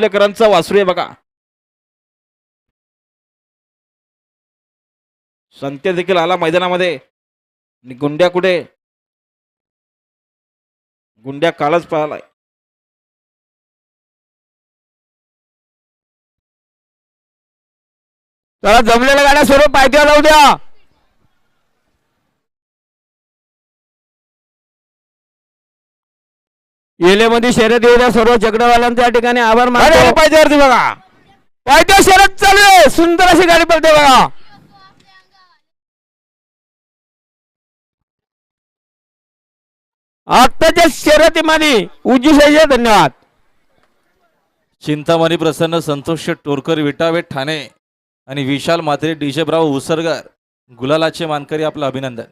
लेकरांचा वासरू आहे बघा. संत्य देखील आला मैदानामध्ये. आणि गुंड्या कुठे? गुंड्या कालच पळालाय. त्याला जमलेल्या गाड्या सर्व पायथ्या लावू द्या. येलेमध्ये शर्यत येऊ द्या सर्व चक्रवाल्यांचा या ठिकाणी आभार मानतो. पाहिजे वरती बघा. पायथ्या शर्यत चालू आहे. सुंदर अशी गाडी पडते बघा. आत्ताच्या शर्यतीमध्ये उज्जिशाचे धन्यवाद. चिंतामणी प्रसन्न संतोष टोरकर विटावे ठाणे आणि विशाल मात्रे डीजेब्राव उसरगर गुलालाचे मानकरी आपलं अभिनंदन.